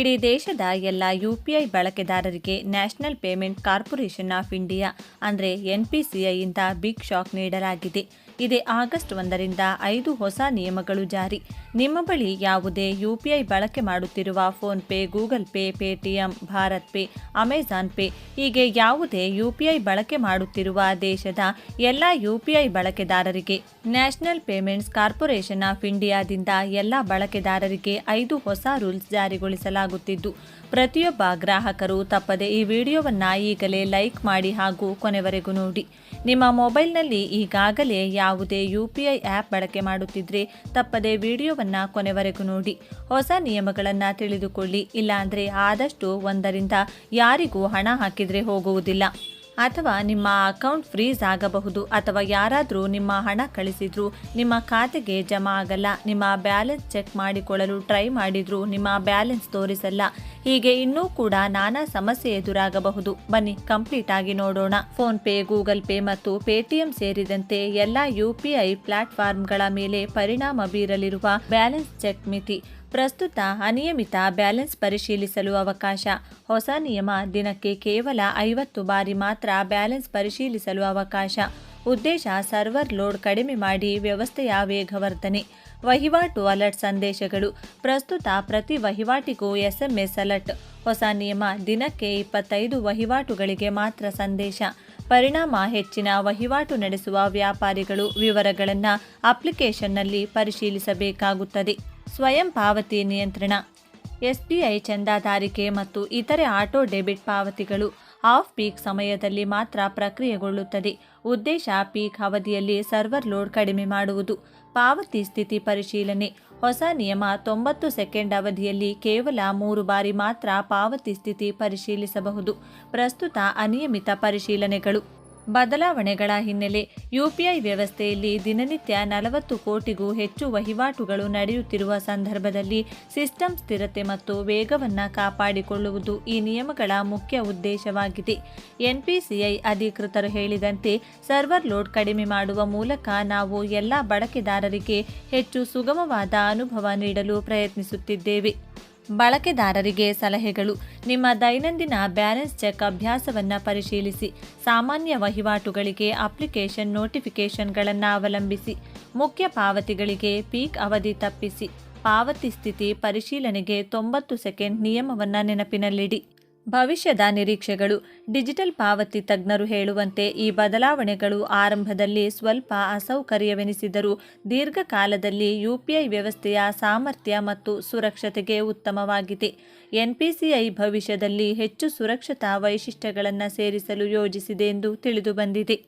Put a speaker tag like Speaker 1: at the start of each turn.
Speaker 1: ಇಡೀ ದೇಶದ ಎಲ್ಲ ಯುಪಿಐ ಬಳಕೆದಾರರಿಗೆ National Payment Corporation of India, ಅಂದರೆ ಎನ್ಪಿಸಿಐಯಿಂದ ಬಿಗ್ ಶಾಕ್ ನೀಡಲಾಗಿದೆ. ಇದೇ ಆಗಸ್ಟ್ ಒಂದರಿಂದ ಐದು ಹೊಸ ನಿಯಮಗಳು ಜಾರಿ. ನಿಮ್ಮ ಬಳಿ ಯಾವುದೇ ಯುಪಿಐ ಬಳಕೆ ಮಾಡುತ್ತಿರುವ PhonePe Google Pay, Paytm, Bharat Pay, Amazon Pay, ಹೀಗೆ ಯಾವುದೇ ಯುಪಿಐ ಬಳಕೆ ಮಾಡುತ್ತಿರುವ ದೇಶದ ಎಲ್ಲ ಯುಪಿಐ ಬಳಕೆದಾರರಿಗೆ, ನ್ಯಾಷನಲ್ ಪೇಮೆಂಟ್ಸ್ ಕಾರ್ಪೊರೇಷನ್ ಆಫ್ ಇಂಡಿಯಾದಿಂದ ಎಲ್ಲ ಬಳಕೆದಾರರಿಗೆ ಐದು ಹೊಸ ರೂಲ್ಸ್ ಜಾರಿಗೊಳಿಸಲಾಗುತ್ತಿದ್ದು. ಪ್ರತಿಯೊಬ್ಬ ಗ್ರಾಹಕರು ತಪ್ಪದೆ ಈ ವಿಡಿಯೋವನ್ನು ಈಗಲೇ ಲೈಕ್ ಮಾಡಿ ಹಾಗೂ ಕೊನೆವರೆಗೂ ನೋಡಿ. ನಿಮ್ಮ ಮೊಬೈಲ್ನಲ್ಲಿ ಈಗಾಗಲೇ ಯಾವುದೇ ಯು ಪಿ ಐ ಆ್ಯಪ್ ಬಳಕೆ ಮಾಡುತ್ತಿದ್ರೆ ತಪ್ಪದೆ ವಿಡಿಯೋವನ್ನು ಕೊನೆವರೆಗೂ ನೋಡಿ. ಹೊಸ ನಿಯಮಗಳನ್ನು ತಿಳಿದುಕೊಳ್ಳಿ, ಇಲ್ಲಾಂದರೆ ಆದಷ್ಟು ಒಂದರಿಂದ ಯಾರಿಗೂ ಹಣ ಹಾಕಿದರೆ ಹೋಗುವುದಿಲ್ಲ. ಅಥವಾ ನಿಮ್ಮ ಅಕೌಂಟ್ ಫ್ರೀಸ್ ಆಗಬಹುದು, ಅಥವಾ ಯಾರಾದರೂ ನಿಮ್ಮ ಹಣ ಕಳಿಸಿದ್ರು ನಿಮ್ಮ ಖಾತೆಗೆ ಜಮಾ ಆಗಲ್ಲ, ನಿಮ್ಮ ಬ್ಯಾಲೆನ್ಸ್ ಚೆಕ್ ಮಾಡಿಕೊಳ್ಳಲು ಟ್ರೈ ಮಾಡಿದ್ರು ನಿಮ್ಮ ಬ್ಯಾಲೆನ್ಸ್ ತೋರಿಸಲ್ಲ. ಹೀಗೆ ಇನ್ನೂ ಕೂಡ ನಾನಾ ಸಮಸ್ಯೆ ಎದುರಾಗಬಹುದು. ಬನ್ನಿ ಕಂಪ್ಲೀಟ್ ಆಗಿ ನೋಡೋಣ. ಫೋನ್ ಪೇ ಗೂಗಲ್ ಪೇ ಮತ್ತು ಪೇಟಿಎಂ ಸೇರಿದಂತೆ ಎಲ್ಲ ಯುಪಿಐ ಪ್ಲಾಟ್ಫಾರ್ಮ್ಗಳ ಮೇಲೆ ಪರಿಣಾಮ ಬೀರಲಿರುವ ಬ್ಯಾಲೆನ್ಸ್ ಚೆಕ್ ಮಿತಿ. ಪ್ರಸ್ತುತ ಅನಿಯಮಿತ ಬ್ಯಾಲೆನ್ಸ್ ಪರಿಶೀಲಿಸಲು ಅವಕಾಶ. ಹೊಸ ನಿಯಮ ದಿನಕ್ಕೆ ಕೇವಲ ಐವತ್ತು ಬಾರಿ ಮಾತ್ರ ಬ್ಯಾಲೆನ್ಸ್ ಪರಿಶೀಲಿಸಲು ಅವಕಾಶ. ಉದ್ದೇಶ ಸರ್ವರ್ ಲೋಡ್ ಕಡಿಮೆ ಮಾಡಿ ವ್ಯವಸ್ಥೆಯ ವೇಗವರ್ಧನೆ. ವಹಿವಾಟು ಅಲರ್ಟ್ ಸಂದೇಶಗಳು. ಪ್ರಸ್ತುತ ಪ್ರತಿ ವಹಿವಾಟಿಗೂ ಎಸ್ಎಂಎಸ್ ಅಲರ್ಟ್. ಹೊಸ ನಿಯಮ ದಿನಕ್ಕೆ ಇಪ್ಪತ್ತೈದು ವಹಿವಾಟುಗಳಿಗೆ ಮಾತ್ರ ಸಂದೇಶ. ಪರಿಣಾಮ ಹೆಚ್ಚಿನ ವಹಿವಾಟು ನಡೆಸುವ ವ್ಯಾಪಾರಿಗಳು ವಿವರಗಳನ್ನು ಅಪ್ಲಿಕೇಶನ್ನಲ್ಲಿ ಪರಿಶೀಲಿಸಬೇಕಾಗುತ್ತದೆ. ಸ್ವಯಂ ಪಾವತಿ ನಿಯಂತ್ರಣ. ಎಸ್ಬಿಐ ಚಂದಾದಾರಿಕೆ ಮತ್ತು ಇತರೆ ಆಟೋ ಡೆಬಿಟ್ ಪಾವತಿಗಳು. ಆಫ್ ಪೀಕ್ ಸಮಯದಲ್ಲಿ ಮಾತ್ರ ಪ್ರಕ್ರಿಯೆಗೊಳ್ಳುತ್ತದೆ. ಉದ್ದೇಶ ಪೀಕ್ ಅವಧಿಯಲ್ಲಿ ಸರ್ವರ್ ಲೋಡ್ ಕಡಿಮೆ ಮಾಡುವುದು. ಪಾವತಿ ಸ್ಥಿತಿ ಪರಿಶೀಲನೆ. ಹೊಸ ನಿಯಮ ತೊಂಬತ್ತು ಸೆಕೆಂಡ್ ಅವಧಿಯಲ್ಲಿ ಕೇವಲ ಮೂರು ಬಾರಿ ಮಾತ್ರ ಪಾವತಿ ಸ್ಥಿತಿ ಪರಿಶೀಲಿಸಬಹುದು. ಪ್ರಸ್ತುತ ಅನಿಯಮಿತ ಪರಿಶೀಲನೆಗಳು. ಬದಲಾವಣೆಗಳ ಹಿನ್ನೆಲೆ ಯುಪಿಐ ವ್ಯವಸ್ಥೆಯಲ್ಲಿ ದಿನನಿತ್ಯ ನಲವತ್ತು ಕೋಟಿಗೂ ಹೆಚ್ಚು ವಹಿವಾಟುಗಳು ನಡೆಯುತ್ತಿರುವ ಸಂದರ್ಭದಲ್ಲಿ ಸಿಸ್ಟಮ್ ಸ್ಥಿರತೆ ಮತ್ತು ವೇಗವನ್ನು ಕಾಪಾಡಿಕೊಳ್ಳುವುದು ಈ ನಿಯಮಗಳ ಮುಖ್ಯ ಉದ್ದೇಶವಾಗಿದೆ. ಎನ್ಪಿಸಿಐ ಅಧಿಕೃತರು ಹೇಳಿದಂತೆ ಸರ್ವರ್ ಲೋಡ್ ಕಡಿಮೆ ಮಾಡುವ ಮೂಲಕ ನಾವು ಎಲ್ಲ ಬಳಕೆದಾರರಿಗೆ ಹೆಚ್ಚು ಸುಗಮವಾದ ಅನುಭವ ನೀಡಲು ಪ್ರಯತ್ನಿಸುತ್ತಿದ್ದೇವೆ. ಬಳಕೆದಾರರಿಗೆ ಸಲಹೆಗಳು. ನಿಮ್ಮ ದೈನಂದಿನ ಬ್ಯಾಲೆನ್ಸ್ ಚೆಕ್ ಅಭ್ಯಾಸವನ್ನು ಪರಿಶೀಲಿಸಿ. ಸಾಮಾನ್ಯ ವಹಿವಾಟುಗಳಿಗೆ ಅಪ್ಲಿಕೇಶನ್ ನೋಟಿಫಿಕೇಷನ್ಗಳನ್ನು ಅವಲಂಬಿಸಿ. ಮುಖ್ಯ ಪಾವತಿಗಳಿಗೆ ಪೀಕ್ ಅವಧಿ ತಪ್ಪಿಸಿ. ಪಾವತಿ ಸ್ಥಿತಿ ಪರಿಶೀಲನೆಗೆ ತೊಂಬತ್ತು ಸೆಕೆಂಡ್ ನಿಯಮವನ್ನು ನೆನಪಿನಲ್ಲಿಡಿ. ಭವಿಷ್ಯದ ನಿರೀಕ್ಷೆಗಳು. ಡಿಜಿಟಲ್ ಪಾವತಿ ತಜ್ಞರು ಹೇಳುವಂತೆ ಈ ಬದಲಾವಣೆಗಳು ಆರಂಭದಲ್ಲಿ ಸ್ವಲ್ಪ ಅಸೌಕರ್ಯವೆನಿಸಿದರೂ ದೀರ್ಘಕಾಲದಲ್ಲಿ ಯುಪಿಐ ವ್ಯವಸ್ಥೆಯ ಸಾಮರ್ಥ್ಯ ಮತ್ತು ಸುರಕ್ಷತೆಗೆ ಉತ್ತಮವಾಗಿದೆ. ಎನ್ಪಿಸಿಐ ಭವಿಷ್ಯದಲ್ಲಿ ಹೆಚ್ಚು ಸುರಕ್ಷತಾ ವೈಶಿಷ್ಟ್ಯಗಳನ್ನು ಸೇರಿಸಲು ಯೋಜಿಸಿದೆ ಎಂದು ತಿಳಿದುಬಂದಿದೆ.